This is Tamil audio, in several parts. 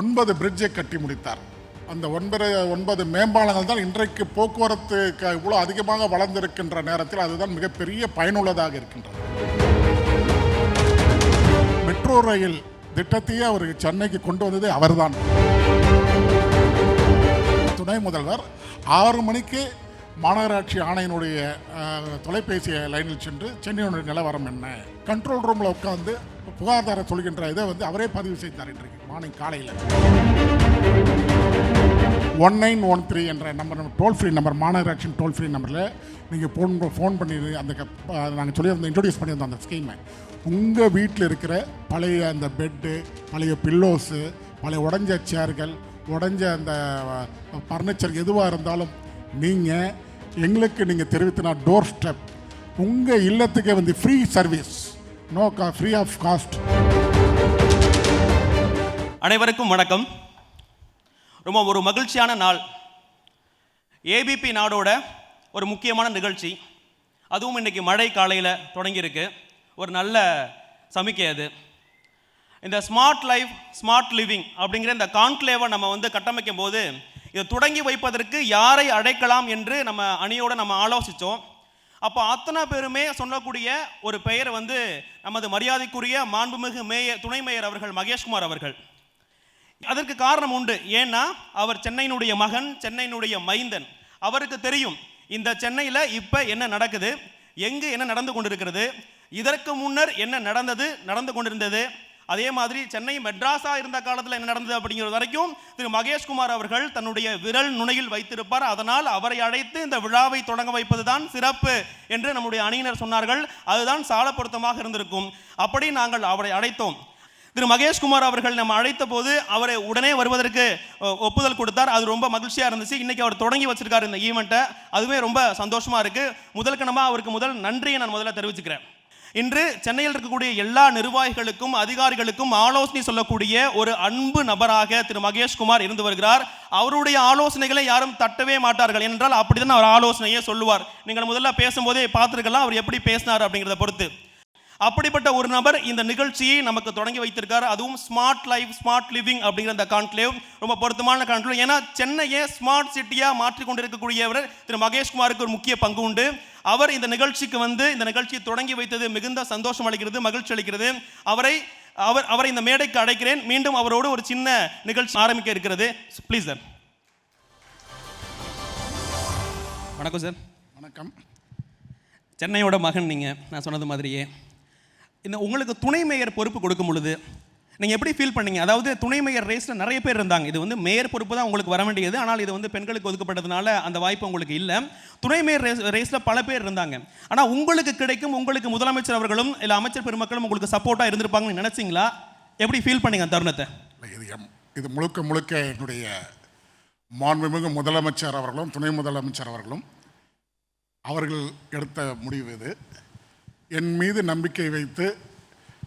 ஒன்பது பிரிட்ஜை கட்டி முடித்தார். அந்த ஒன்பது ஒன்பது மேம்பாலங்கள் தான் இன்றைக்கு போக்குவரத்து இவ்வளோ அதிகமாக வளர்ந்திருக்கின்ற நேரத்தில் அதுதான் மிகப்பெரிய பயனுள்ளதாக இருக்கின்றது. மெட்ரோ ரயில் திட்டத்தையே அவர் சென்னைக்கு கொண்டு வந்தது அவர்தான். துணை முதல்வர் ஆறு மணிக்கு மாநகராட்சி ஆணையனுடைய தொலைபேசி லைனில் சென்று சென்னையினுடைய நிலவரம் என்ன? கண்ட்ரோல் ரூமில் உட்காந்து புகார்தார சொல்கின்ற இதை வந்து அவரே பதிவு செய்தார் இன்றைக்கு மார்னிங் காலையில். ஒன் நைன் ஒன் த்ரீ என்ற நம்பர் டோல் ஃப்ரீ நம்பர் மாநகராட்சியின் டோல் ஃப்ரீ நம்பரில் நீங்கள் ஃபோன் ஃபோன் பண்ணி அந்த நாங்கள் சொல்லியிருந்தோம் இன்ட்ரடியூஸ் பண்ணியிருந்தோம் அந்த ஸ்கீமை உங்கள் வீட்டில் இருக்கிற பழைய அந்த பெட்டு பழைய பில்லோஸு பழைய உடஞ்ச சேர்கள் உடஞ்ச அந்த ஃபர்னிச்சர் எதுவாக இருந்தாலும் நீங்கள் எங்களுக்கு நீங்கள் தெரிவித்தினா டோர் ஸ்டெப் உங்கள் இல்லத்துக்கே வந்து ஃப்ரீ சர்வீஸ் நோ கா ஃப்ரீ ஆஃப் காஸ்ட் அனைவருக்கும் வணக்கம். ரொம்ப ஒரு மகிழ்ச்சியான நாள். ஏபிபி நாடோட ஒரு முக்கியமான நிகழ்ச்சி. அதுவும் இன்றைக்கி மழை காலையில் தொடங்கியிருக்கு. ஒரு நல்ல சமிக்கை அது. இந்த ஸ்மார்ட் லைஃப் ஸ்மார்ட் லிவிங் அப்படிங்கிற இந்த கான்க்ளேவை நம்ம வந்து கட்டமைக்கும் போது இதை தொடங்கி வைப்பதற்கு யாரை அழைக்கலாம் என்று நம்ம அணியோட நம்ம ஆலோசித்தோம் அப்போ அத்தனை பேருமே சொல்லக்கூடிய ஒரு பெயர் வந்து நமது மரியாதைக்குரிய மாண்புமிகு மேயர் துணை மேயர் அவர்கள் மகேஷ்குமார் அவர்கள். அதற்கு காரணம் உண்டு. ஏன்னா அவர் சென்னையினுடைய மகன் சென்னையினுடைய மைந்தன். அவருக்கு தெரியும் இந்த சென்னையில் இப்போ என்ன நடக்குது எங்கு என்ன நடந்து கொண்டிருக்கிறது இதற்கு முன்னர் என்ன நடந்தது நடந்து கொண்டிருந்தது அதே மாதிரி சென்னை மெட்ராஸாக இருந்த காலத்தில் என்ன நடந்தது அப்படிங்கிறது வரைக்கும் திரு மகேஷ்குமார் அவர்கள் தன்னுடைய விரல் நுனையில் வைத்திருப்பார். அதனால் அவரை அழைத்து இந்த விழாவை தொடங்க வைப்பதுதான் சிறப்பு என்று நம்முடைய அணியினர் சொன்னார்கள். அதுதான் சால பொருத்தமாக இருந்திருக்கும். அப்படி நாங்கள் அவரை அழைத்தோம். திரு மகேஷ்குமார் அவர்கள் நம்ம அழைத்த போது அவரை உடனே வருவதற்கு ஒப்புதல் கொடுத்தார். அது ரொம்ப மகிழ்ச்சியாக இருந்துச்சு. இன்றைக்கி அவர் தொடங்கி வச்சிருக்காரு இந்த ஈவெண்ட்டை அதுவே ரொம்ப சந்தோஷமாக இருக்கு. முதல் கணமாக அவருக்கு முதல் நன்றியை நான் முதல்ல தெரிவிச்சுக்கிறேன். இன்று சென்னையில் இருக்கக்கூடிய எல்லா நிர்வாகிகளுக்கும் அதிகாரிகளுக்கும் ஆலோசனை சொல்லக்கூடிய ஒரு அன்பு நபராக திரு மகேஷ்குமார் இருந்து வருகிறார். அவருடைய ஆலோசனைகளை யாரும் தட்டவே மாட்டார்கள். என்றால் அப்படிதான் அவர் ஆலோசனையே சொல்லுவார். நீங்கள் முதல்ல பேசும்போதே பார்த்துருக்கலாம் அவர் எப்படி பேசினார் அப்படிங்கிறத பொறுத்து. அப்படிப்பட்ட ஒரு நபர் இந்த நிகழ்ச்சியை நமக்கு தொடங்கி வைத்திருக்கார். அதுவும் ஸ்மார்ட் லைஃப் ஸ்மார்ட் லிவிங் அப்படிங்கிற அந்த கான்க்ளேவ் ரொம்ப பொருத்தமான கான்க்ளேவ் ஏன்னா சென்னையை ஸ்மார்ட் சிட்டியாக மாற்றி கொண்டிருக்கக்கூடியவர் திரு மகேஷ்குமாருக்கு ஒரு முக்கிய பங்கு உண்டு. அவர் இந்த நிகழ்ச்சிக்கு வந்து இந்த நிகழ்ச்சியை தொடங்கி வைத்தது மிகுந்த சந்தோஷம் அளிக்கிறது மகிழ்ச்சி அளிக்கிறது. அவரை அவர் அவரை இந்த மேடைக்கு அழைக்கிறேன். மீண்டும் அவரோடு ஒரு சின்ன நிகழ்ச்சி ஆரம்பிக்க இருக்கிறது. ப்ளீஸ் சார் வணக்கம் சார் வணக்கம். சென்னையோட மகன் நீங்கள் நான் சொன்னது மாதிரியே. இந்த உங்களுக்கு துணை மேயர் பொறுப்பு கொடுக்கும் பொழுது நீங்கள் எப்படி ஃபீல் பண்ணீங்க? அதாவது துணை மேயர் ரேஸில் நிறைய பேர் இருந்தாங்க. இது வந்து மேயர் பொறுப்பு தான் உங்களுக்கு வர வேண்டியது. ஆனால் இது வந்து பெண்களுக்கு ஒதுக்கப்பட்டதுனால அந்த வாய்ப்பு உங்களுக்கு இல்லை. துணை மேயர் ரேஸ் ரேஸில் பல பேர் இருந்தாங்க. ஆனால் உங்களுக்கு கிடைக்கும் உங்களுக்கு முதலமைச்சர் அவர்களும் இல்லை அமைச்சர் பெருமக்களும் உங்களுக்கு சப்போர்ட்டாக இருந்திருப்பாங்கன்னு நினச்சிங்களா? எப்படி ஃபீல் பண்ணீங்க அந்த தருணத்தை? இது எம் இது முழுக்க முழுக்க என்னுடைய மாண்புமிகு முதலமைச்சர் அவர்களும் துணை முதலமைச்சர் அவர்களும் அவர்கள் எடுத்த முடிவு இது. என் மீது நம்பிக்கை வைத்து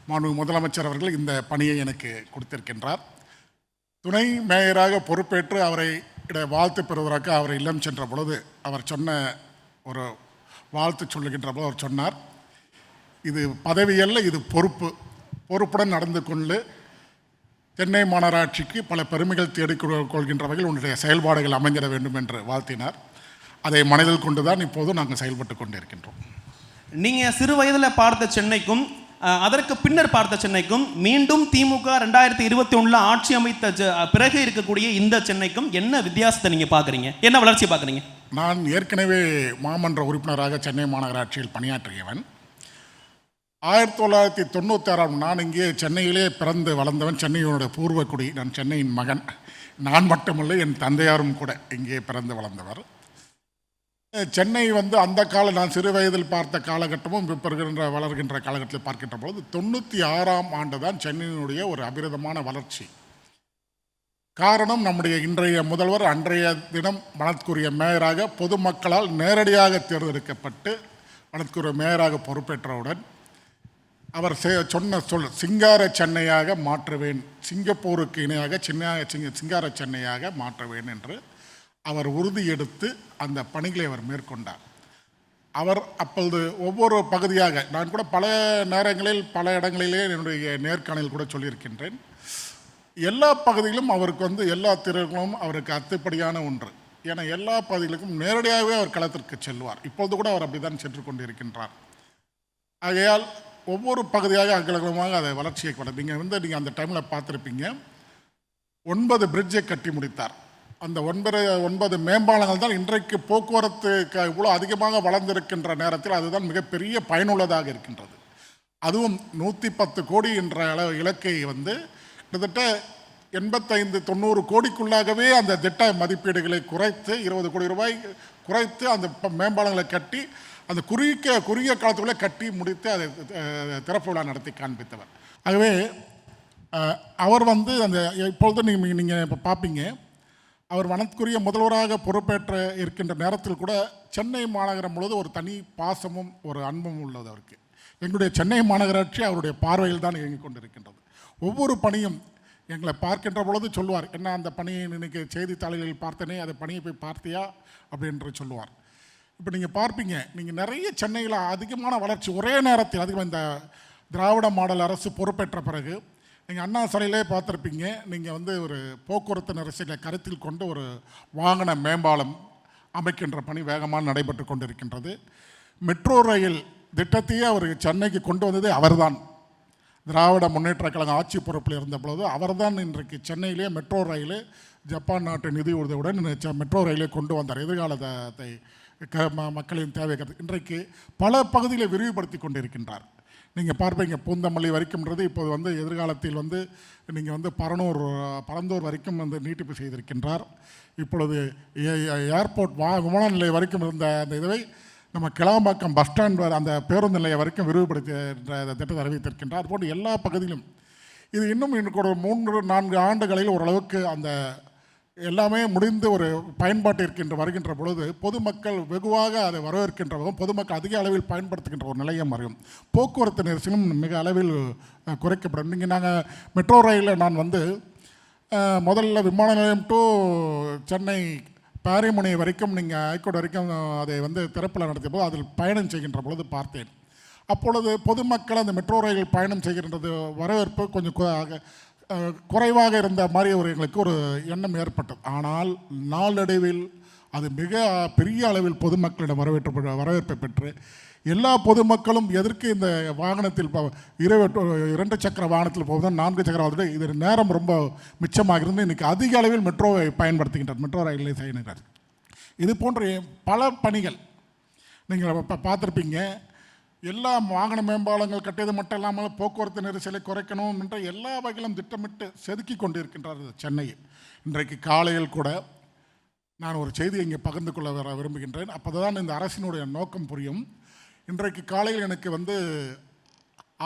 மாண்புமிகு முதலமைச்சர் அவர்கள் இந்த பணியை எனக்கு கொடுத்திருக்கின்றார். துணை மேயராக பொறுப்பேற்று அவரை இட வாழ்த்து பெறுவதற்கு அவர் இல்லம் சென்ற பொழுது அவர் சொன்ன ஒரு வாழ்த்து சொல்லுகின்ற போது அவர் சொன்னார். இது பதவியல்ல இது பொறுப்பு. பொறுப்புடன் நடந்து கொண்டு சென்னை மாநகராட்சிக்கு பல பெருமைகள் தேடிக் கொள்கின்றவர்கள் வகையில் உன்னுடைய செயல்பாடுகள் அமைந்திட வேண்டும் என்று வாழ்த்தினார். அதை மனதில் கொண்டுதான் இப்போது நாங்கள் செயல்பட்டு கொண்டிருக்கின்றோம். நீங்கள் சிறு வயதில் பார்த்த சென்னைக்கும் அதற்கு பின்னர் பார்த்த சென்னைக்கும் மீண்டும் திமுக ரெண்டாயிரத்தி இருபத்தி ஒன்றில் ஆட்சி அமைத்த பிறகு இருக்கக்கூடிய இந்த சென்னைக்கும் என்ன வித்தியாசத்தை நீங்கள் பார்க்குறீங்க என்ன வளர்ச்சி பார்க்குறீங்க நான் ஏற்கனவே மாமன்ற உறுப்பினராக சென்னை மாநகராட்சியில் பணியாற்றியவன். ஆயிரத்தி தொள்ளாயிரத்தி தொண்ணூத்தாறாம் நான் இங்கே சென்னையிலே பிறந்து வளர்ந்தவன் சென்னையினுடைய பூர்வக்குடி நான் சென்னையின் மகன். நான் மட்டுமல்ல என் தந்தையாரும் கூட இங்கே பிறந்து வளர்ந்தவர். சென்னை வந்து அந்த கால நான் சிறு வயதில் பார்த்த காலகட்டமும் இப்போ வளர்கின்ற காலகட்டத்தில் பார்க்கின்ற பொழுது தொண்ணூற்றி ஆறாம் ஆண்டு தான் சென்னையினுடைய ஒரு அபிரதமான வளர்ச்சி. காரணம் நம்முடைய இன்றைய முதல்வர் அன்றைய தினம் வனத்துக்குரிய மேயராக பொதுமக்களால் நேரடியாக தேர்ந்தெடுக்கப்பட்டு வனத்துக்குரிய மேயராக பொறுப்பேற்றவுடன் அவர் செ- சொன்ன சொல் சிங்கார சென்னையாக மாற்றுவேன் சிங்கப்பூருக்கு இணையாக சின்ன சிங்க சிங்கார சென்னையாக மாற்றுவேன் என்று அவர் உறுதி எடுத்து அந்த பணிகளை அவர் மேற்கொண்டார். அவர் அப்பொழுது ஒவ்வொரு பகுதியாக நான் கூட பல நேரங்களில் பல இடங்களிலே என்னுடைய நேர்காணலில் கூட சொல்லியிருக்கின்றேன். எல்லா பகுதியிலும் அவருக்கு வந்து எல்லா திறர்களும் அவருக்கு அத்துப்படியான ஒன்று. ஏன்னா எல்லா பகுதிகளுக்கும் நேரடியாகவே அவர் களத்திற்கு செல்வார். இப்பொழுது கூட அவர் அப்படிதான் சென்று கொண்டிருக்கின்றார். ஆகையால் ஒவ்வொரு பகுதியாக அகலகலமாக அதை வளர்ச்சியை கொண்டு நீங்கள் வந்து நீங்கள் அந்த டைமில் பார்த்துருப்பீங்க. ஒன்பது பிரிட்ஜை கட்டி முடித்தார். அந்த ஒன்பது ஒன்பது மேம்பாலங்கள் தான் இன்றைக்கு போக்குவரத்து இவ்வளோ அதிகமாக வளர்ந்திருக்கின்ற நேரத்தில் அதுதான் மிகப்பெரிய பயனுள்ளதாக இருக்கின்றது. அதுவும் நூற்றி பத்து கோடி என்ற அளவு இலக்கை வந்து கிட்டத்தட்ட எண்பத்தைந்து தொண்ணூறு கோடிக்குள்ளாகவே அந்த திட்ட மதிப்பீடுகளை குறைத்து இருபது கோடி ரூபாய் குறைத்து அந்த மேம்பாலங்களை கட்டி அந்த குறுகிய குறுகிய காலத்துக்குள்ளே கட்டி முடித்து அதை திறப்பு விழா நடத்தி காண்பித்தவர். ஆகவே அவர் வந்து அந்த இப்பொழுது நீங்கள் நீங்கள் இப்போ பார்ப்பீங்க அவர் வனத்துக்குரிய முதல்வராக பொறுப்பேற்ற இருக்கின்ற நேரத்தில் கூட சென்னை மாநகரம் முழுவதும் ஒரு தனி பாசமும் ஒரு அன்பும் உள்ளது அவருக்கு. எங்களுடைய சென்னை மாநகராட்சி அவருடைய பார்வையில் தான் இயங்கிக் கொண்டிருக்கின்றது. ஒவ்வொரு பணியும் எங்களை பார்க்கின்ற பொழுது சொல்லுவார் என்ன அந்த பணியை இன்னைக்கு செய்தித்தாள்களில் பார்த்தனே அந்த பணியை போய் பார்த்தியா? அப்படின்ற சொல்லுவார். இப்போ நீங்கள் பார்ப்பீங்க நீங்கள் நிறைய சென்னையில் அதிகமான வளர்ச்சி ஒரே நேரத்தில் அதிகமாக இந்த திராவிட மாடல் அரசு பொறுப்பேற்ற பிறகு நீங்கள் அண்ணா சிலையிலே பார்த்துருப்பீங்க. நீங்கள் வந்து ஒரு போக்குவரத்து நெரிசலை கருத்தில் கொண்டு ஒரு வாகன மேம்பாலம் அமைக்கின்ற பணி வேகமாக நடைபெற்று கொண்டிருக்கின்றது. மெட்ரோ ரயில் திட்டத்தையே அவர் சென்னைக்கு கொண்டு வந்ததே அவர்தான். திராவிட முன்னேற்ற கழக ஆட்சி பொறுப்பில் இருந்தபொழுது அவர்தான் இன்றைக்கு சென்னையிலே மெட்ரோ ரயில் ஜப்பான் நாட்டு நிதி உதவியுடன் மெட்ரோ ரயிலை கொண்டு வந்தார். எதிர்காலத்தை க- ம- மக்களின் தேவை இன்றைக்கு பல பகுதிகளை விரிவுபடுத்தி கொண்டிருக்கின்றார். நீங்கள் பார்ப்பீங்க பூந்தமல்லி வரைக்கும்ன்றது இப்போது வந்து எதிர்காலத்தில் வந்து நீங்கள் வந்து பரனூர் பரந்தூர் வரைக்கும் வந்து நீட்டிப்பு செய்திருக்கின்றார். இப்பொழுது ஏ- ஏர்போர்ட் வா விமான நிலையம் வரைக்கும் இருந்த அந்த இதுவை நம்ம கிளாம்பாக்கம் பஸ் ஸ்டாண்ட் அந்த பேருந்து நிலையம் வரைக்கும் விரிவுபடுத்தி திட்டத்தை அறிவித்திருக்கின்றார். அதுபோன்று எல்லா பகுதியிலும் இது இன்னும் இன்னும் ஒரு மூன்று நான்கு ஆண்டுகளில் ஓரளவுக்கு அந்த எல்லாமே முடிந்து ஒரு பயன்பாட்டிற்கின்ற வருகின்ற பொழுது பொதுமக்கள் வெகுவாக அதை வரவேற்கின்ற போதும் பொதுமக்கள் அதிக அளவில் பயன்படுத்துகின்ற ஒரு நிலையம் வரும் போக்குவரத்து நெரிசலும் மிக அளவில் குறைக்கப்படும். நீங்கள் நாங்கள் மெட்ரோ ரயிலில் நான் வந்து முதல்ல விமான நிலையம் டு சென்னை பாரிமுனை வரைக்கும் நீங்கள் ஐக்கோடு வரைக்கும் அதை வந்து திறப்பில் நடத்திய போது அதில் பயணம் செய்கின்ற பொழுது பார்த்தேன். அப்பொழுது பொதுமக்கள் அந்த மெட்ரோ ரயில் பயணம் செய்கின்றது வரவேற்பு கொஞ்சம் குறைவாக இருந்த மாதிரி ஒரு எங்களுக்கு ஒரு எண்ணம் ஏற்பட்டது. ஆனால் நாளடைவில் அது மிக பெரிய அளவில் பொதுமக்களிடம் வரவேற்று வரவேற்பை பெற்று எல்லா பொதுமக்களும் எதற்கு இந்த வாகனத்தில் ப- இரண்டு சக்கர வாகனத்தில் போவதும் நான்கு சக்கர வாகனத்தில் இது நேரம் ரொம்ப மிச்சமாக இருந்து இன்னைக்கு அதிக அளவில் மெட்ரோவை பயன்படுத்துகின்றார். மெட்ரோ ரயிலை செய்கின்றார் இது போன்ற பல பணிகள் நீங்கள் இப்போ பார்த்துருப்பீங்க. எல்லா வாகன மேம்பாலங்கள் கட்டியது மட்டும் இல்லாமல் போக்குவரத்து நெரிசலை குறைக்கணும் என்ற எல்லா வகையிலும் திட்டமிட்டு செதுக்கி கொண்டிருக்கின்றார் சென்னையில். இன்றைக்கு காலையில் கூட நான் ஒரு செய்தியை இங்கே பகிர்ந்து கொள்ள வர விரும்புகின்றேன். அப்போதான் இந்த அரசினுடைய நோக்கம் புரியும். இன்றைக்கு காலையில் எனக்கு வந்து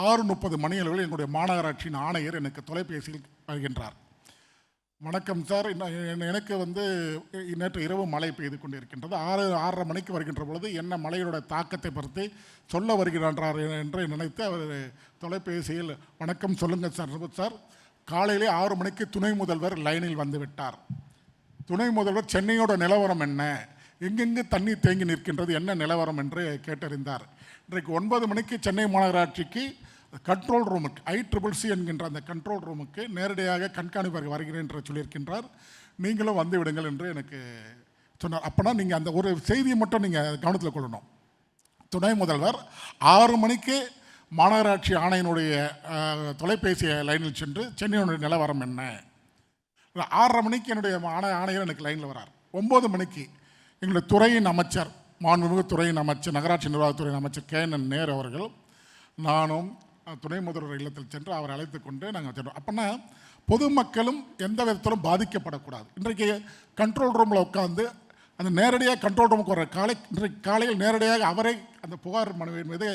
ஆறு முப்பது மணியளவில் என்னுடைய மாநகராட்சியின் ஆணையர் எனக்கு தொலைபேசியில் வருகின்றார் வணக்கம் சார். எனக்கு வந்து நேற்று இரவு மழை பெய்து கொண்டிருக்கின்றது. ஆறு ஆறரை மணிக்கு வருகின்ற பொழுது என்ன மழையோட தாக்கத்தை பற்றி சொல்ல வருகிறார் என்று நினைத்து அவர் தொலைபேசியில் வணக்கம் சொல்லுங்கள் சார் சார். காலையிலே ஆறு மணிக்கு துணை முதல்வர் லைனில் வந்து விட்டார். துணை முதல்வர் சென்னையோட நிலவரம் என்ன? எங்கெங்கு தண்ணி தேங்கி நிற்கின்றது? என்ன நிலவரம் என்று கேட்டறிந்தார். இன்றைக்கு ஒன்பது மணிக்கு சென்னை மாநகராட்சிக்கு கண்ட்ரோல் ரூமுக்கு ஐ ட்ரிபிள் சி என்கின்ற அந்த கண்ட்ரோல் ரூமுக்கு நேரடியாக கண்காணிப்பாக வருகிறேன் என்று சொல்லியிருக்கின்றார். நீங்களும் வந்து விடுங்கள் என்று எனக்கு சொன்னார். அப்போனா நீங்கள் அந்த ஒரு செய்தியை மட்டும் நீங்கள் கவனத்தில் கொள்ளணும். துணை முதல்வர் ஆறு மணிக்கு மாநகராட்சி ஆணையனுடைய தொலைபேசி லைனில் சென்று சென்னையினுடைய நிலவரம் என்ன? ஆறரை மணிக்கு என்னுடைய ஆணைய ஆணையர் எனக்கு லைனில் வரார். ஒம்பது மணிக்கு எங்களுடைய துறையின் அமைச்சர் மாண்புமிகு துறையின் அமைச்சர் நகராட்சி நிர்வாகத்துறையின் அமைச்சர் கே என் நேரு அவர்கள் நானும் துணை முதல்வர் இல்லத்தில் சென்று அவரை அழைத்து கொண்டு நாங்கள் சென்றோம். அப்படின்னா பொதுமக்களும் எந்த விதத்திலும் பாதிக்கப்படக்கூடாது. இன்றைக்கு கண்ட்ரோல் ரூமில் உட்காந்து அந்த நேரடியாக கண்ட்ரோல் ரூமுக்கு வர காலை இன்றைக்கு காலையில் நேரடியாக அவரே அந்த புகார் மனுவின் மீது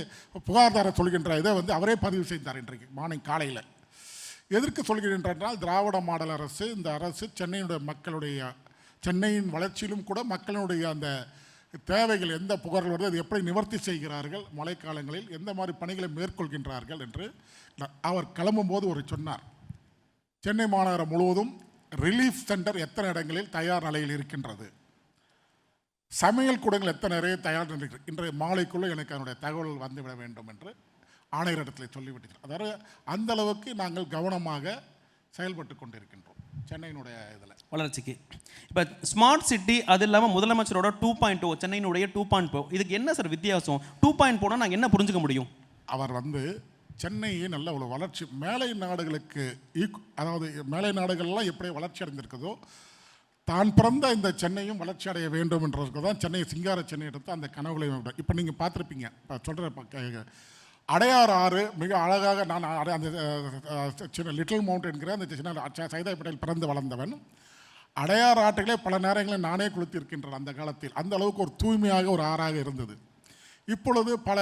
புகார்தாரர் சொல்கின்ற இதை வந்து அவரே பதிவு செய்தார் இன்றைக்கு மார்னிங் காலையில். எதற்கு சொல்கிறேன் திராவிட மாடல் அரசு இந்த அரசு சென்னையினுடைய மக்களுடைய சென்னையின் வளர்ச்சியிலும் கூட மக்களுடைய அந்த தேவைகள் எந்த புகார்கள் வருது அது எப்படி நிவர்த்தி செய்கிறார்கள் மழைக்காலங்களில் எந்த மாதிரி பணிகளை மேற்கொள்கின்றார்கள் என்று அவர் கிளம்பும்போது ஒரு சொன்னார். சென்னை மாநகரம் முழுவதும் ரிலீஃப் சென்டர் எத்தனை இடங்களில் தயார் நிலையில் இருக்கின்றது? சமையல் கூடங்கள் எத்தனை நிறைய தயார் நிலையில் இன்றைய மாலைக்குள்ளே எனக்கு அதனுடைய தகவல் வந்துவிட வேண்டும் என்று ஆணையரிடத்தில் சொல்லிவிட்டு அதாவது அந்த அளவுக்கு நாங்கள் கவனமாக செயல்பட்டு கொண்டிருக்கின்றோம். சென்னையினுடைய இதில். வளர்ச்சிக்கு. இப்போ ஸ்மார்ட் சிட்டி அது இல்லாமல் முதலமைச்சரோட டூ பாயிண்ட் டூ சென்னையினுடைய டூ பாயிண்ட் டூ இதுக்கு என்ன சார் வித்தியாசம்? டூ பாயிண்ட் போனால் நாங்கள் என்ன புரிஞ்சுக்க முடியும்? அவர் வந்து சென்னையை நல்ல ஒரு வளர்ச்சி மேலை நாடுகளுக்கு ஈக்கு அதாவது மேலை நாடுகள்லாம் எப்படி வளர்ச்சி அடைந்திருக்குதோ தான் பிறந்த இந்த சென்னையும் வளர்ச்சி அடைய வேண்டும் என்றதுக்கு தான் சென்னை சிங்கார சென்னை எடுத்து அந்த கனவுகளை இப்போ நீங்கள் பார்த்துருப்பீங்க இப்போ சொல்கிற அடையார் ஆறு மிக அழகாக நான் அட- அந்த சின்ன லிட்டில் மவுண்ட் என்கிற அந்த சின்ன சைதாய் பட்டேல் பிறந்து வளர்ந்தவன். அடையார் ஆற்றுகளே பல நேரங்களில் நானே குளித்திருக்கின்றேன் அந்த காலத்தில். அந்த அளவுக்கு ஒரு தூய்மையாக ஒரு ஆறாக இருந்தது. இப்பொழுது பல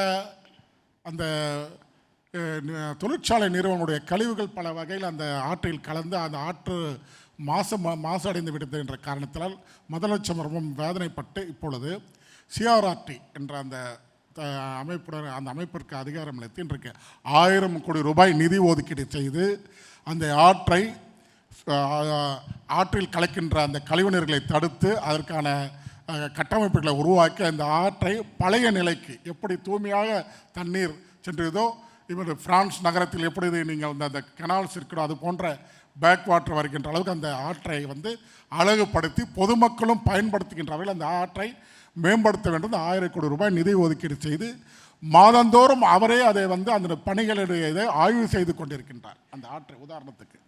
அந்த தொழிற்சாலை நிறுவனுடைய கழிவுகள் பல வகையில் அந்த ஆற்றில் கலந்து அந்த ஆற்று மாசு மாசு மாசடைந்து விடுது என்ற காரணத்தினால் முதலட்சம் ரொம்ப வேதனைப்பட்டு இப்பொழுது சிஆர்ஆர்டி என்ற அந்த அமைப்புடன் அந்த அமைப்பிற்கு அதிகாரம் அளித்தின்றிருக்கு. ஆயிரம் கோடி ரூபாய் நிதி ஒதுக்கீடு செய்து அந்த ஆற்றை ஆற்றில் கலக்கின்ற அந்த கழிவுநீர்களை தடுத்து அதற்கான கட்டமைப்புகளை உருவாக்கி அந்த ஆற்றை பழைய நிலைக்கு எப்படி தூய்மையாக தண்ணீர் சென்றதோ இவர் பிரான்ஸ் நகரத்தில் எப்படி இது நீங்கள் வந்து அந்த கெனால்ஸ் இருக்கிறோ அது போன்ற பேக் வாட்டர் வருகின்ற அளவுக்கு அந்த ஆற்றை வந்து அழகுபடுத்தி பொதுமக்களும் பயன்படுத்துகின்ற வகையில் அந்த ஆற்றை மேம்படுத்த வேண்டும் ஆயிரம் கோடி ரூபாய் நிதி ஒதுக்கீடு செய்து மாதந்தோறும் அவரே அதை வந்து அந்த பணிகளுடைய இதை ஆய்வு செய்து கொண்டிருக்கின்றார். அந்த ஆற்றை உதாரணத்துக்கு.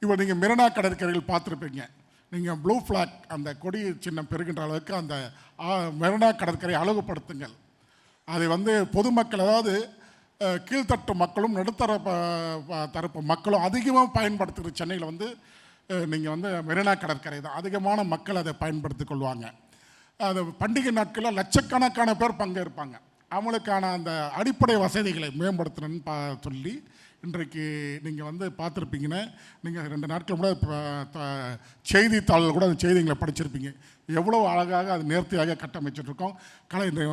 இப்போ நீங்கள் மெரினா கடற்கரையில் பார்த்துருப்பீங்க. நீங்கள் ப்ளூ ஃப்ளாக் அந்த கொடி சின்னம் பெறுகின்ற அளவுக்கு அந்த மெரினா கடற்கரை அழகுபடுத்துங்கள். அதை வந்து பொதுமக்கள் அதாவது கீழ்த்தட்டு மக்களும் நடுத்தர ப- தரப்பு மக்களும் அதிகமாக பயன்படுத்துகிற சென்னையில் வந்து நீங்கள் வந்து மெரினா கடற்கரை தான். அதிகமான மக்கள் அதை பயன்படுத்திக் கொள்வாங்க. அது பண்டிகை நாட்களில் லட்சக்கணக்கான பேர் பங்கேற்பாங்க. அவங்களுக்கான அந்த அடிப்படை வசதிகளை மேம்படுத்தணும்னு பா சொல்லி இன்றைக்கு நீங்கள் வந்து பார்த்துருப்பீங்கன்னா நீங்கள் ரெண்டு நாட்கள் கூட ப- செய்தித்தாளில் கூட அந்த செய்திகளை படிச்சிருப்பீங்க. எவ்வளோ அழகாக அது நேர்த்தியாக கட்டமைச்சிட்ருக்கோம். கலை இந்த,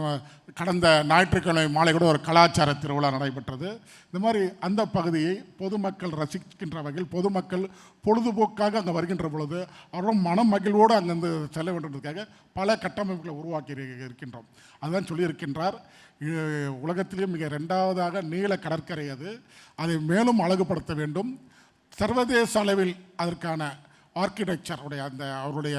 கடந்த ஞாயிற்றுக்கிழமை மாலை கூட ஒரு கலாச்சார திருவிழா நடைபெற்றது. இந்த மாதிரி அந்த பகுதியை பொதுமக்கள் ரசிக்கின்ற வகையில் பொதுமக்கள் பொழுதுபோக்காக அங்கே வருகின்ற பொழுது அவரும் மன மகிழ்வோடு அங்கேருந்து செல்ல வேண்டுன்றதுக்காக பல கட்டமைப்புகளை உருவாக்கி இருக்கின்றோம். அதுதான் சொல்லியிருக்கின்றார். உலகத்திலேயே மிக ரெண்டாவதாக நீள கடற்கரை அது. அதை மேலும் அழகுபடுத்த வேண்டும். சர்வதேச அளவில் அதற்கான ஆர்கிடெக்சருடைய அந்த அவருடைய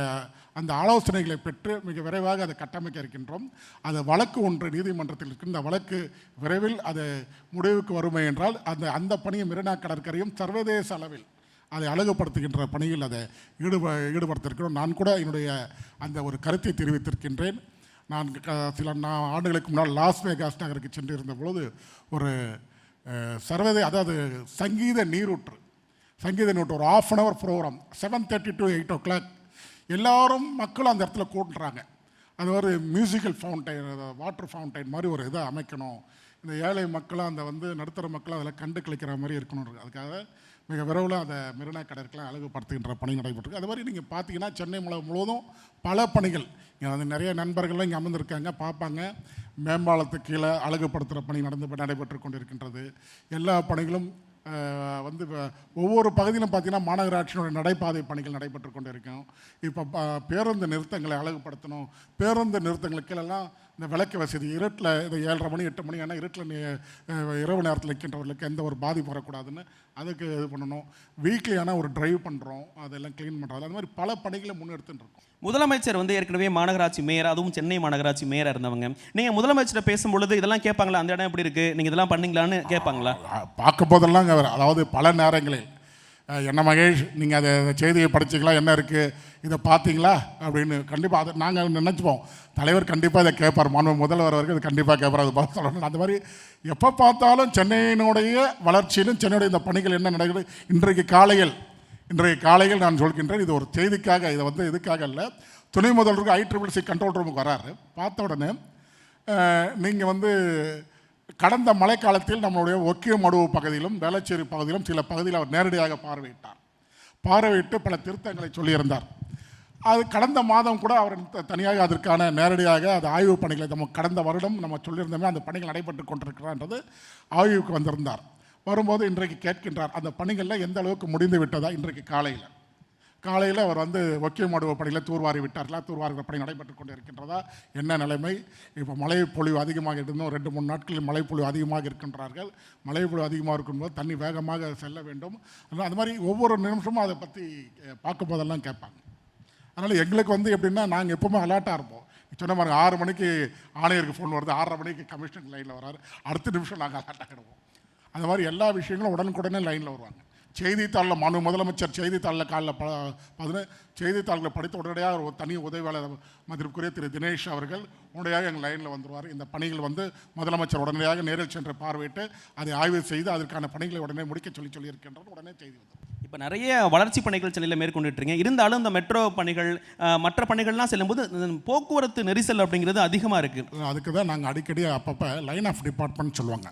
அந்த ஆலோசனைகளை பெற்று மிக விரைவாக அதை கட்டமைக்க இருக்கின்றோம். அது வழக்கு ஒன்று நீதிமன்றத்தில் இருக்கின்ற வழக்கு விரைவில் அது முடிவுக்கு வருமே என்றால் அந்த அந்த பணியை மெரினா கடற்கரையும் சர்வதேச அளவில் அதை அழகுபடுத்துகின்ற பணியில் அதை ஈடுப ஈடுபடுத்திருக்கிறோம். நான் கூட என்னுடைய அந்த ஒரு கருத்தை தெரிவித்திருக்கின்றேன். நான் க- சில நான் ஆண்டுகளுக்கு முன்னால் லாஸ் வேகாஸ் நகருக்கு சென்றிருந்த பொழுது ஒரு சர்வதே அதாவது சங்கீத நீரூற்று சங்கீத நீரூற்று ஒரு half an hour program seven thirty to eight o'clock எல்லாரும் மக்களும் அந்த இடத்துல கூட்டுறாங்க அது ஒரு மியூசிக்கல் ஃபவுண்டைன் வாட்டர் ஃபவுண்டைன் மாதிரி ஒரு இதை அமைக்கணும். இந்த ஏழை மக்களும் அந்த வந்து நடுத்தர மக்களும் அதில் கண்டு கழிக்கிற மாதிரி இருக்கணும் அதுக்காக மிக விரைவில் அதை மெரினா கடற்கரை அழகுபடுத்துகின்ற பணி நடைபெற்றிருக்கு. அது மாதிரி நீங்கள் பார்த்தீங்கன்னா சென்னை முழு முழுவதும் பல பணிகள். இங்கே வந்து நிறைய நண்பர்கள்லாம் இங்கே அமர்ந்திருக்காங்க பார்ப்பாங்க. மேம்பாலத்துக்கு கீழே அழகுபடுத்துகிற பணி நடந்து நடைபெற்று கொண்டிருக்கின்றது. எல்லா பணிகளும் வந்து ஒவ்வொரு பகுதியிலும் பார்த்தீங்கன்னா மாநகராட்சியினுடைய நடைபாதை பணிகள் நடைபெற்று கொண்டிருக்கும். இப்போ பேருந்து நிறுத்தங்களை அழகுபடுத்தணும். பேருந்து நிறுத்தங்களுக்கீழெல்லாம் இந்த விளக்கு வசதி இருட்டில் இது ஏழரை மணி எட்டு மணி ஆனால் இருட்டில் இரவு நேரத்தில் நிற்கின்றவர்களுக்கு எந்த ஒரு பாதிப்பு வரக்கூடாதுன்னு அதுக்கு இது பண்ணணும். வீக்லி ஆனால் ஒரு டிரைவ் பண்ணுறோம் அதெல்லாம் க்ளீன் பண்ணுறது அந்த மாதிரி பல பணிகளை முன்னெடுத்துட்டு இருக்கோம். முதலமைச்சர் வந்து ஏற்கனவே மாநகராட்சி மேயர் அதுவும் சென்னை மாநகராட்சி மேயராக இருந்தவங்க. நீங்கள் முதலமைச்சரை பேசும்பொழுது இதெல்லாம் கேட்பாங்களா? அந்த இடம் எப்படி இருக்குது நீங்கள் இதெல்லாம் பண்ணீங்களான்னு கேட்பாங்களா? பார்க்க போதெல்லாம். அதாவது பல நேரங்களில் என்ன மகேஷ் நீங்கள் அதை செய்தியை படிச்சிக்கலாம் என்ன இருக்குது இதை பார்த்தீங்களா? அப்படின்னு கண்டிப்பாக அதை நாங்கள் நினச்சிப்போம். தலைவர் கண்டிப்பாக இதை கேட்பார். மாண்பு முதல்வர் வரைக்கும் இது கண்டிப்பாக கேட்பார். அது பார்த்து சொல்லணும். அந்த மாதிரி எப்போ பார்த்தாலும் சென்னையினுடைய வளர்ச்சியிலும் சென்னையுடைய இந்த பணிகள் என்ன நடக்குது? இன்றைக்கு காலையில் இன்றைய காலையில் நான் சொல்கின்றேன் இது ஒரு செய்திக்காக இதை வந்து இதுக்காக இல்லை துணை முதல்வருக்கு ஐ சி கண்ட்ரோல் ரூமுக்கு வராரு. பார்த்த உடனே நீங்கள் வந்து கடந்த மழைக்காலத்தில் நம்மளுடைய ஒக்கிய மடுவு பகுதியிலும் வேளச்சேரி பகுதியிலும் சில பகுதியில் அவர் நேரடியாக பார்வையிட்டார். பார்வையிட்டு பல திருத்தங்களை சொல்லியிருந்தார். அது கடந்த மாதம் கூட அவர் த- தனியாக அதற்கான நேரடியாக அது ஆய்வு பணிகளை நம்ம கடந்த வருடம் நம்ம சொல்லியிருந்தோமே அந்த பணிகள் நடைபெற்று கொண்டிருக்கிறான்றது ஆய்வுக்கு வந்திருந்தார். வரும்போது இன்றைக்கு கேட்கின்றார் அந்த பணிகளில் எந்த அளவுக்கு முடிந்து விட்டதா இன்றைக்கு காலையில்? காலையில் அவர் வந்து ஒக்கியமாடுவ பணியில் தூர்வாரி விட்டார்களா தூர்வாருகிற பணி நடைபெற்று கொண்டு இருக்கின்றதா என்ன நிலைமை? இப்போ மழை பொழிவு அதிகமாக இருந்தோம் ரெண்டு மூணு நாட்களில் மழை பொழிவு அதிகமாக இருக்கின்றார்கள். மழை பொழிவு அதிகமாக இருக்கும்போது தண்ணி வேகமாக செல்ல வேண்டும். அது மாதிரி ஒவ்வொரு நிமிஷமும் அதை பற்றி பார்க்கும்போதெல்லாம் பார்க்கும் போதெல்லாம் கேட்பாங்க. அதனால் எங்களுக்கு வந்து எப்படின்னா நாங்கள் எப்போவுமே அலர்ட்டாக இருப்போம். சொன்ன மாதிரி ஆறு மணிக்கு ஆணையருக்கு ஃபோன் வருது. ஆறரை மணிக்கு கமிஷன் லைனில் வராரு. அடுத்த நிமிஷம் நாங்கள் அலர்ட் ஆகிடுவோம் அந்த மாதிரி எல்லா விஷயங்களும் உடனுக்குடனே லைனில் வருவாங்க. செய்தித்தாளில் மனு முதலமைச்சர் செய்தித்தாளில் காலைல ப பதினு செய்தித்தாள்களை படித்த உடனடியாக ஒரு தனி உதவியாளர் மதிப்புக்குரிய திரு. தினேஷ் அவர்கள் உடனடியாக எங்கள் லைனில் வந்துருவார். இந்த பணிகள் வந்து முதலமைச்சர் உடனடியாக நேரில் சென்று பார்வையிட்டு அதை ஆய்வு செய்து அதற்கான பணிகளை உடனே முடிக்க சொல்லி சொல்லியிருக்கின்றார் உடனே செய்தி வந்துடும் இப்போ நிறைய வளர்ச்சி பணிகள் சென்னையில் மேற்கொண்டுட்ருங்க இருந்தாலும் இந்த மெட்ரோ பணிகள் மற்ற பணிகள்லாம் செல்லும்போது போக்குவரத்து நெரிசல் அப்படிங்கிறது அதிகமாக இருக்குது அதுக்கு தான் நாங்கள் அடிக்கடி அப்பப்போ லைன் ஆஃப் டிபார்ட்மெண்ட் சொல்லுவாங்க.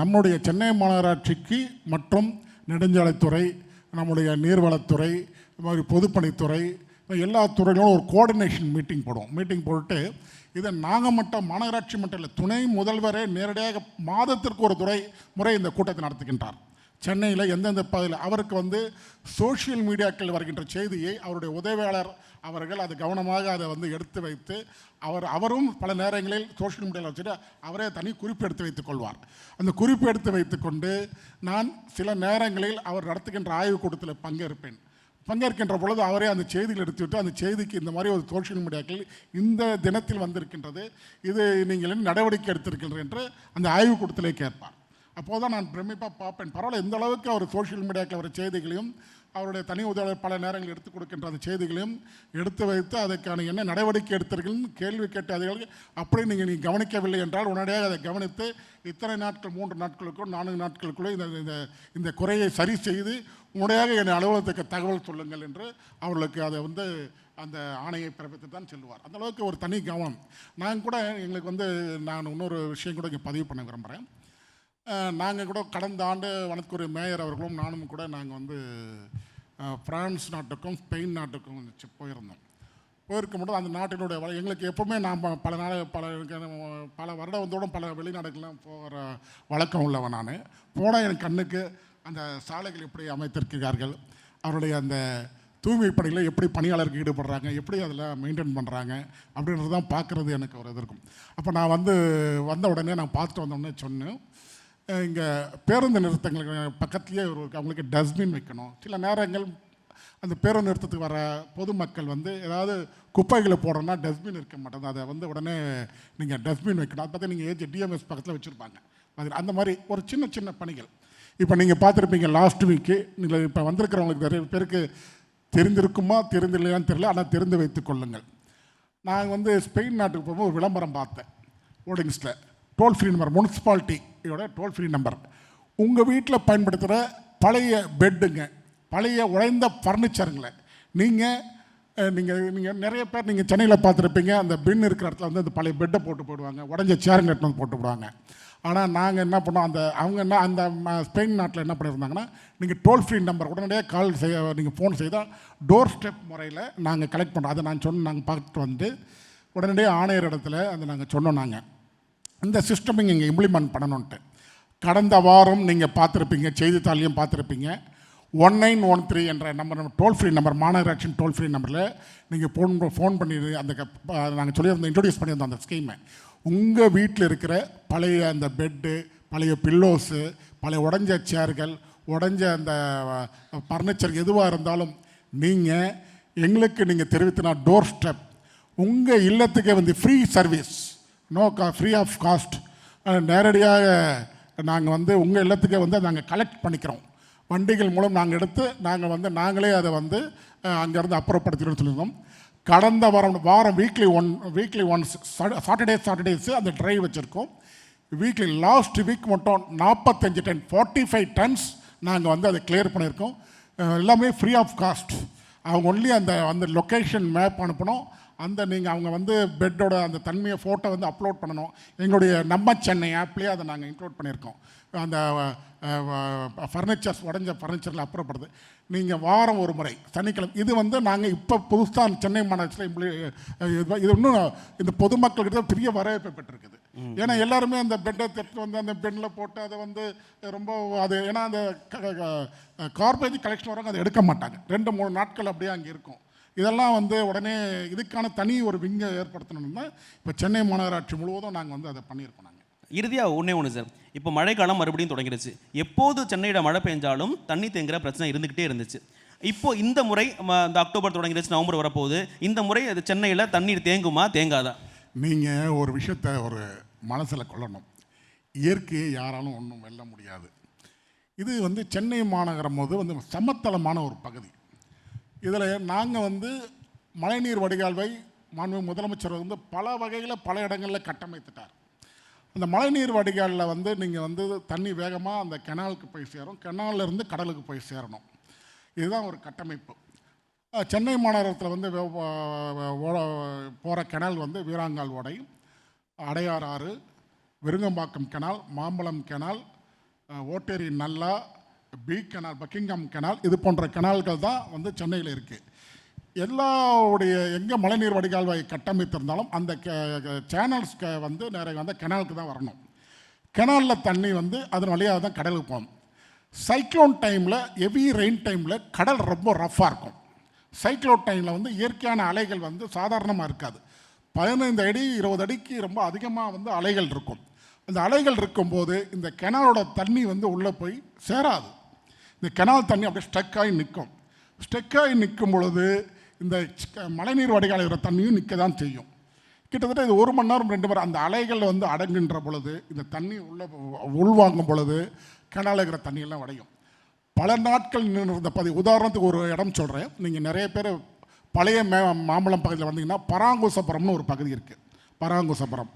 நம்முடைய சென்னை மாநகராட்சிக்கு மற்றும் நெடுஞ்சாலைத்துறை நம்முடைய நீர்வளத்துறை இது மாதிரி பொதுப்பணித்துறை எல்லா துறைகளும் ஒரு கோஆர்டினேஷன் மீட்டிங் போடுவோம். மீட்டிங் போட்டு இதை நாங்கள் மட்டும் மாநகராட்சி மட்டும் இல்லை துணை முதல்வரே நேரடியாக மாதத்திற்கு ஒரு துறை முறை இந்த கூட்டத்தை நடத்துகின்றார். சென்னையில் எந்தெந்த பகுதியில் அவருக்கு வந்து சோஷியல் மீடியாக்கள் வருகின்ற செய்தியை அவருடைய உதவியாளர் அவர்கள் அது கவனமாக அதை வந்து எடுத்து வைத்து அவர் அவரும் பல நேரங்களில் சோஷியல் மீடியாவில் வச்சுட்டு அவரே தனி குறிப்பு எடுத்து வைத்துக் கொள்வார். அந்த குறிப்பு எடுத்து வைத்துக்கொண்டு நான் சில நேரங்களில் அவர் நடத்துகின்ற ஆய்வுக் கூட்டத்தில் பங்கேற்பேன். பங்கேற்கின்ற பொழுது அவரே அந்த செய்திகள் எடுத்துவிட்டு அந்த செய்திக்கு இந்த மாதிரி ஒரு சோஷியல் மீடியாக்கள் இந்த தினத்தில் வந்திருக்கின்றது. இது நீங்கள் என்ன நடவடிக்கை எடுத்திருக்கின்ற என்று அந்த ஆய்வுக்கூட்டத்திலே கேட்பார். அப்போது தான் நான் பிரமிப்பாக பார்ப்பேன். பரவாயில்ல எந்த அளவுக்கு அவர் சோஷியல் மீடியாக்கள் வர செய்திகளையும் அவருடைய தனி உதவியாளர் பல நேரங்கள் எடுத்து கொடுக்கின்ற அந்த செய்திகளையும் எடுத்து வைத்து அதற்கான என்ன நடவடிக்கை எடுத்தீர்கள்னு கேள்வி கேட்ட அதிகாரிகள் அப்படி நீங்கள் நீ கவனிக்கவில்லை என்றால் உடனடியாக அதை கவனித்து இத்தனை நாட்கள் மூன்று நாட்களுக்கோ நான்கு நாட்களுக்குள்ளே இந்த இந்த இந்த குறையை சரி செய்து உடனடியாக என் அலுவலகத்துக்கு தகவல் சொல்லுங்கள் என்று அவர்களுக்கு அதை வந்து அந்த ஆணையை பிறப்பித்து தான் செல்வார் அந்தளவுக்கு ஒரு தனி கவனம். நான் கூட எங்களுக்கு வந்து நான் இன்னொரு விஷயம் கூட இங்கே பதிவு பண்ண விரும்புகிறேன். நாங்கள் கூட கடந்த ஆண்டு வனத்துக்குரிய மேயர் அவர்களும் நானும் கூட நாங்கள் வந்து ஃப்ரான்ஸ் பிரான்ஸ் நாட்டுக்கும் ஸ்பெயின் நாட்டுக்கும் வந்துச்சு போயிருந்தோம். போயிருக்கும்போது அந்த நாட்டினுடைய வள- எங்களுக்கு எப்போவுமே நாம் பல நாள் பல பல வருடம் பல வெளிநாடுகள்லாம் போகிற வழக்கம் உள்ளவன் நான். போனால் என் கண்ணுக்கு அந்த சாலைகள் எப்படி அமைத்திருக்கிறார்கள் அவருடைய அந்த தூய்மை பணியில் எப்படி பணியாளருக்கு ஈடுபடுறாங்க எப்படி அதில் மெயின்டைன் பண்ணுறாங்க அப்படின்றது தான் பார்க்குறது எனக்கு ஒரு இது இருக்கும். அப்போ நான் வந்து வந்த உடனே நான் பார்த்துட்டு வந்த உடனே சொன்னேன் இங்கே பேருந்து நிறுத்தங்களுக்கு பக்கத்துலேயே ஒரு அவங்களுக்கு டஸ்ட்பின் வைக்கணும். சில நேரங்கள் அந்த பேருந்து நிறுத்தத்துக்கு வர பொதுமக்கள் வந்து ஏதாவது குப்பைகளை போடுறோன்னா டஸ்ட்பின் இருக்க மாட்டேங்குது. அதை வந்து உடனே நீங்கள் டஸ்ட்பின் வைக்கணும். அதை பற்றி நீங்கள் ஏஜ் டிஎம்எஸ் பக்கத்தில் வச்சுருப்பாங்க. அது அந்த மாதிரி ஒரு சின்ன சின்ன பணிகள். இப்போ நீங்கள் பார்த்துருப்பீங்க லாஸ்ட் வீக்கு நீங்கள் இப்போ வந்திருக்கிறவங்களுக்கு நிறைய பேருக்கு தெரிந்திருக்குமா தெரிந்தில்லையான்னு தெரியல. ஆனால் தெரிந்து வைத்து கொள்ளுங்கள். நான் வந்து ஸ்பெயின் நாட்டுக்கு போகும்போது ஒரு விளம்பரம் பார்த்தேன். ஓடிங்ஸில் டோல் ஃப்ரீ நம்பர் இதோட டோல் ஃப்ரீ நம்பர் உங்கள் வீட்டில் பயன்படுத்துகிற பழைய பெட்டுங்க பழைய உழைந்த ஃபர்னிச்சருங்களை நீங்கள் நீங்கள் நீங்கள் நிறைய பேர் நீங்கள் சென்னையில் பார்த்துருப்பீங்க அந்த பின் இருக்கிற இடத்துல வந்து அந்த பழைய பெட்டை போட்டு போடுவாங்க உடஞ்ச சேருங்க எடுத்து வந்து போட்டு போடுவாங்க ஆனால் நாங்கள் என்ன பண்ணோம் அந்த அவங்க என்ன அந்த ஸ்பெயின் நாட்டில் என்ன பண்ணியிருந்தாங்கன்னா நீங்கள் டோல் ஃப்ரீ நம்பர் உடனடியாக கால் செய்ய நீங்கள் ஃபோன் செய்தால் டோர் ஸ்டெப் முறையில் நாங்கள் கலெக்ட் பண்ணுறோம் அதை நான் சொன்ன நாங்கள் பார்த்துட்டு வந்து உடனடியாக ஆணையர் இடத்துல அதை நாங்கள் சொன்னோம் நாங்கள் இந்த சிஸ்டம் இங்கே இம்ப்ளிமெண்ட் பண்ணணுன்ட்டு கடந்த வாரம் நீங்கள் பார்த்துருப்பீங்க செய்தித்தாளையும் பார்த்துருப்பீங்க. ஒன் நைன் ஒன் த்ரீ என்ற நம்பர் டோல் ஃப்ரீ நம்பர் மாநகராட்சியின் டோல் ஃப்ரீ நம்பரில் நீங்கள் ஃபோன் ஃபோன் பண்ணி அந்த நாங்கள் சொல்லியிருந்தோம் இன்ட்ரடியூஸ் பண்ணியிருந்தோம் அந்த ஸ்கீமை உங்கள் வீட்டில் இருக்கிற பழைய அந்த பெட்டு பழைய பில்லோஸு பழைய உடஞ்ச சேர்கள் உடஞ்ச அந்த ஃபர்னிச்சர் எதுவாக இருந்தாலும் நீங்கள் எங்களுக்கு நீங்கள் தெரிவித்தினா டோர் ஸ்டெப் உங்கள் இல்லத்துக்கே வந்து ஃப்ரீ சர்வீஸ் நோ கா ஃப்ரீ ஆஃப் காஸ்ட் நேரடியாக நாங்கள் வந்து உங்கள் இல்லத்துக்கே வந்து நாங்கள் கலெக்ட் பண்ணிக்கிறோம். வண்டிகள் மூலம் நாங்கள் எடுத்து நாங்கள் வந்து நாங்களே அதை வந்து அங்கேருந்து அப்புறப்படுத்திடும்னு சொல்லியிருந்தோம். கடந்த வாரம் வாரம் weekly one weekly once Saturday Saturdays அந்த ட்ரைவ் வச்சுருக்கோம். வீக்லி லாஸ்ட் வீக் மட்டும் நாற்பத்தஞ்சு டன் ஃபார்ட்டி ஃபைவ் டன்ஸ் நாங்கள் வந்து அதை கிளியர் பண்ணியிருக்கோம். எல்லாமே ஃப்ரீ ஆஃப் காஸ்ட் அவங்க ஒன்லி அந்த அந்த லொக்கேஷன் மேப் அனுப்பணும் அந்த நீங்கள் அவங்க வந்து பெட்டோட அந்த தன்மையை ஃபோட்டோ வந்து அப்லோட் பண்ணணும். எங்களுடைய நம்ம சென்னை ஆப்லேயே அதை நாங்கள் இன்க்ளூட் பண்ணியிருக்கோம். அந்த ஃபர்னிச்சர்ஸ் உடஞ்ச ஃபர்னிச்சரில் அப்புறப்படுது. நீங்கள் வாரம் ஒரு முறை சனிக்கிழமை இது வந்து நாங்கள் இப்போ புதுசாக சென்னை இம்ப்ளி இது இது இன்னும் இந்த பொதுமக்கள்கிட்ட பெரிய வரவேற்பை பெற்றிருக்குது. ஏன்னா எல்லாருமே அந்த பெட்டை தட்டு வந்து அந்த பெண்ணில் போட்டு அதை வந்து ரொம்ப அது ஏன்னா அந்த கார்பேஜ் கலெக்ஷன் வரவங்க அதை எடுக்க மாட்டாங்க. ரெண்டு மூணு நாட்கள் அப்படியே அங்கே இருக்கும். இதெல்லாம் வந்து உடனே இதுக்கான தனி ஒரு விங்கை ஏற்படுத்தணும்னா இப்போ சென்னை மாநகராட்சி முழுவதும் நாங்கள் வந்து அதை பண்ணியிருக்கோம் நாங்கள் இறுதியாக ஒன்றே ஒன்று சார். இப்போ மழைக்காலம் மறுபடியும் தொடங்கிடுச்சு. எப்போது சென்னையில் மழை பெஞ்சாலும் தண்ணி தேங்குற பிரச்சனை இருந்துக்கிட்டே இருந்துச்சு. இப்போ இந்த முறை இந்த அக்டோபர் தொடங்கிடுச்சு நவம்பர் வரப்போகுது. இந்த முறை அது சென்னையில் தண்ணீர் தேங்குமா தேங்காதா? நீங்கள் ஒரு விஷயத்தை ஒரு மனசில் கொள்ளணும். இயற்கையை யாராலும் ஒன்றும் வெல்ல முடியாது. இது வந்து சென்னை மாநகரம் போது வந்து சமத்தளமான ஒரு பகுதி. இதில் நாங்கள் வந்து மழைநீர் வடிகால்வை மாண்பு முதலமைச்சர் வந்து பல வகையில் பல இடங்களில் கட்டமைத்துட்டார். அந்த மழைநீர் வடிகாலில் வந்து நீங்கள் வந்து தண்ணி வேகமாக அந்த கெனாலுக்கு போய் சேரும். கெனால்ல இருந்து கடலுக்கு போய் சேரணும். இதுதான் ஒரு கட்டமைப்பு. சென்னை மாநகரத்தில் வந்து போகிற கெனால் வந்து வீராங்கால் ஓடை அடையார் ஆறு Virungambakkam canal Mambalam canal Otteri nullah B canal Buckingham canal இது போன்ற கனால்கள் தான் வந்து சென்னையில் இருக்குது எல்லாவுடைய எங்கே மழைநீர் வடிகால்வாய் கட்டமைத்திருந்தாலும் அந்த சேனல்ஸ்க்கு வந்து நிறைய வந்து கெனாலுக்கு தான் வரணும். கெனாலில் தண்ணி வந்து அதன் வழியாக தான் கடலுக்கு போகணும். சைக்ளோன் டைமில் ஹெவி ரெயின் டைமில் கடல் ரொம்ப ரஃப்பாக இருக்கும். சைக்ளோன் டைமில் வந்து இயற்கையான அலைகள் வந்து சாதாரணமாக இருக்காது. பதினைந்து அடி இருபது அடிக்கு ரொம்ப அதிகமாக வந்து அலைகள் இருக்கும். அந்த அலைகள் இருக்கும்போது இந்த கெனாலோட தண்ணி வந்து உள்ளே போய் சேராது. இந்த கெனால் தண்ணி அப்படியே ஸ்டக்காகி ஆகி நிற்கும் ஸ்டக்காகி நிற்கும் பொழுது இந்த மழைநீர் வடிகால் இருக்கிற தண்ணியும் நிற்க தான் செய்யும். கிட்டத்தட்ட இது ஒரு மணி நேரம் ரெண்டு மணி அந்த அலைகள் வந்து அடங்குகின்ற பொழுது இந்த தண்ணி உள்ள உள்வாங்கும் பொழுது கிணால இருக்கிற தண்ணியெல்லாம் வடையும் பல நாட்கள் நின்றிருந்த பதி உதாரணத்துக்கு ஒரு இடம் சொல்கிறேன் நீங்கள் நிறைய பேர் பழைய மே மாம்பழம் பகுதியில் வந்தீங்கன்னா பராங்குசபுரம்னு ஒரு பகுதி இருக்குது பராங்குசபுரம்.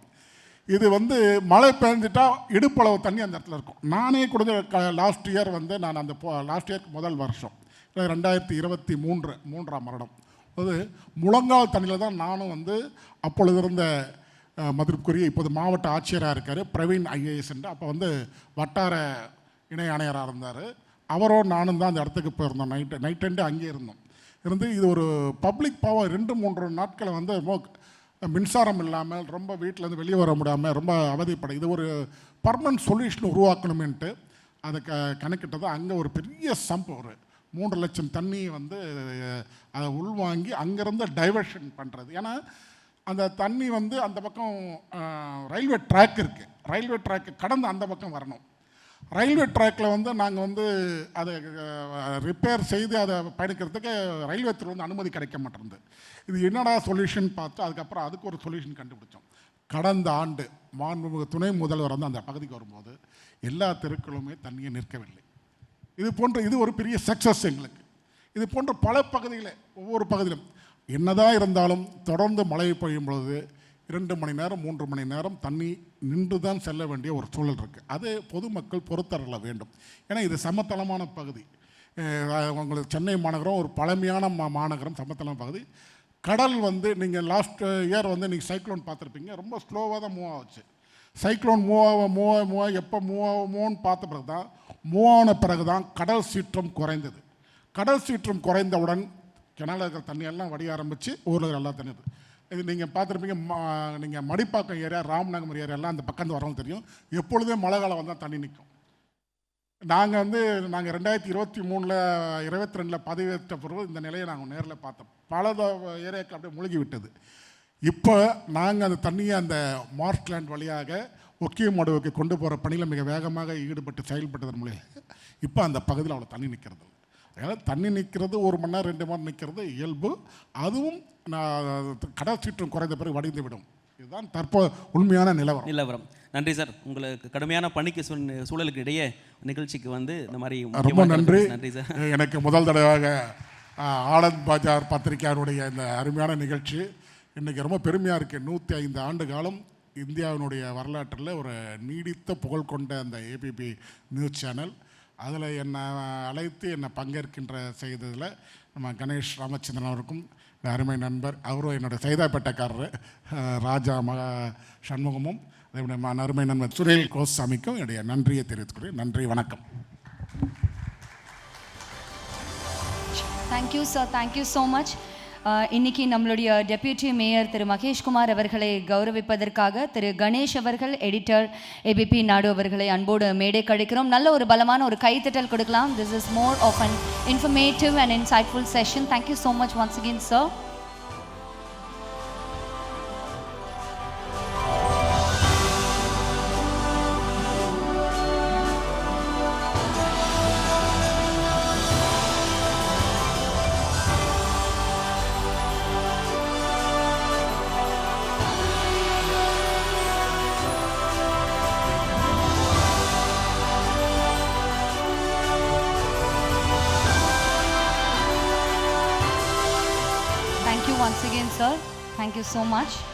இது வந்து மழை பெஞ்சிட்டா இடுப்பளவு தண்ணி அந்த இடத்துல இருக்கும். நானே கொடுத்த லாஸ்ட் இயர் வந்து நான் அந்த லாஸ்ட் இயர்க்கு முதல் வருஷம். ரெண்டாயிரத்தி இருபத்தி மூன்று மூன்றாம் வருடம். அது முழங்கால் தண்ணியில் தான் நானும் வந்து அப்பொழுது இருந்த மதிப்புக்குரிய இப்போது மாவட்ட ஆட்சியராக இருக்கார் பிரவீன் ஐஏஎஸ் என்று. அப்போ வந்து வட்டார இணை ஆணையராக இருந்தார். அவரோ நானும் தான் அந்த இடத்துக்கு போயிருந்தோம். நைட்டு நைட் அண்டு அங்கேயே இருந்தோம். இருந்து இது ஒரு பப்ளிக் பவர் ரெண்டு மூன்று நாட்களை வந்து மின்சாரம் இல்லாமல் ரொம்ப வீட்டிலேருந்து வெளியே வர முடியாமல் ரொம்ப அவதிப்படும் இது ஒரு பர்மனன்ட் சொல்யூஷன் உருவாக்கணுமென்ட்டு அதை க கணக்கிட்டது. அங்கே ஒரு பெரிய சம்ப் ஒரு மூன்று லட்சம் தண்ணி வந்து அதை உள்வாங்கி அங்கேருந்து டைவர்ஷன் பண்ணுறது ஏன்னா அந்த தண்ணி வந்து அந்த பக்கம் ரயில்வே ட்ராக் இருக்குது ரயில்வே ட்ராக்கு கடந்து அந்த பக்கம் வரணும். ரயில்வே ட்ராக்கில் வந்து நாங்கள் வந்து அதை ரிப்பேர் செய்து அதை பயணிக்கிறதுக்கு ரயில்வே துறை வந்து அனுமதி கிடைக்க மாட்டேருந்து இது என்னடா சொல்யூஷன் பார்த்து அதுக்கப்புறம் அதுக்கு ஒரு சொல்யூஷன் கண்டுபிடிச்சோம். கடந்த ஆண்டு மாண்புமிகு துணை முதல்வர் வந்து அந்த பகுதிக்கு வரும்போது எல்லா தெருக்களுமே தண்ணியை நிற்கவில்லை. இது போன்ற இது ஒரு பெரிய சக்ஸஸ் எங்களுக்கு. இது போன்ற பல பகுதிகளில் ஒவ்வொரு பகுதியிலும் என்னதான் இருந்தாலும் தொடர்ந்து மழை பெய்யும் பொழுது இரண்டு மணி நேரம் மூன்று மணி நேரம் தண்ணி நின்று தான் செல்ல வேண்டிய ஒரு சூழல் இருக்குது அது பொதுமக்கள் பொறுத்தரல வேண்டும். ஏன்னா இது சமத்தளமான பகுதி. உங்களுக்கு சென்னை மாநகரம் ஒரு பழமையான மா மாநகரம் சமத்தளமான பகுதி. கடல் வந்து நீங்கள் லாஸ்ட் இயர் வந்து நீங்கள் சைக்ளோன் பார்த்துருப்பீங்க. ரொம்ப ஸ்லோவாக தான் மூவ் ஆச்சு. சைக்ளோன் மூவ் ஆக மூவ் ஆக மூவ் ஆக எப்போ மூவ் ஆகுமோன்னு பார்த்த பிறகு தான் மூவ் ஆன பிறகு தான் கடல் சீற்றம் குறைந்தது. கடல் சீற்றம் குறைந்தவுடன் கிணறுல இருக்கிற தண்ணியெல்லாம் வடிய ஆரம்பித்து ஊரில் இருக்கிற எல்லா தண்ணி இது. நீங்கள் பார்த்துருப்பீங்க நீங்கள் மடிப்பாக்கம் ஏரியா ராமநாதபுரம் ஏரியாலாம் அந்த பக்கம் வரவங்க தெரியும். எப்பொழுதே மழை காலம் வந்தால் தண்ணி நிற்கும் நாங்கள் வந்து நாங்கள் ரெண்டாயிரத்தி இருபத்தி மூணில் இருபத்தி ரெண்டில் பதவியேற்ற பிறகு இந்த நிலையை நாங்கள் நேரில் பார்த்தோம். பல த- ஏரியாக்கள் அப்படியே முழுகி விட்டது. இப்போ நாங்கள் அந்த தண்ணியை அந்த மார்க்லேண்ட் வழியாக ஒக்கிய மடுவுக்கு கொண்டு போகிற பணியில் மிக வேகமாக ஈடுபட்டு செயல்பட்டதன் மூலியம் இப்போ அந்த பகுதியில் அவ்வளோ தண்ணி நிற்கிறது அதனால் தண்ணி நிற்கிறது ஒரு மணி நேரம் ரெண்டு மணி நேரம் நிற்கிறது இயல்பு. அதுவும் நான் கடல் சீற்றம் குறைந்த பிறகு வடிந்து விடும் இதுதான் தற்போது உண்மையான நிலவரம். நிலவரம். நன்றி சார். உங்களுக்கு கடுமையான பணிக்கு சூழ்- சூழலுக்கு இடையே நிகழ்ச்சிக்கு வந்து இந்த மாதிரி ரொம்ப நன்றி. நன்றி சார். எனக்கு முதல் தடவையாக ஆனந்த் பாஜார் பத்திரிகையாருடைய இந்த அருமையான நிகழ்ச்சி. இன்னைக்கு ரொம்ப பெருமையாக இருக்குது நூற்றி ஐந்து ஆண்டு காலம் இந்தியாவினுடைய வரலாற்றில் ஒரு நீடித்த புகழ் கொண்ட அந்த ஏபிபி நியூஸ் சேனல் அதில் என்னை அழைத்து என்னை பங்கேற்கின்ற செய்ததில் நம்ம கணேஷ் ராமச்சந்திரன் அவருக்கும் அருமை நண்பர் அவரும் என்னோட சைதாப்பேட்டைக்காரர் ராஜா மக சண்முகமும் அதேபோல அருமை நண்பர் சுரேல் கோஸ்வாமிக்கும் என்னுடைய நன்றியை தெரிவித்துக்கிறேன் நன்றி வணக்கம். Thank you sir thank you so much இன்னைக்கு நம்மளுடைய டெப்யூட்டி மேயர் திரு மகேஷ்குமார் அவர்களை கௌரவிப்பதற்காக திரு கணேஷ் அவர்கள் எடிட்டர் ஏபிபி நாடு அவர்களை அன்போடு மேடை கழிக்கிறோம். நல்ல ஒரு பலமான ஒரு கைத்தட்டல் கொடுக்கலாம். This is more of an informative and insightful session thank you so much once again sir so much.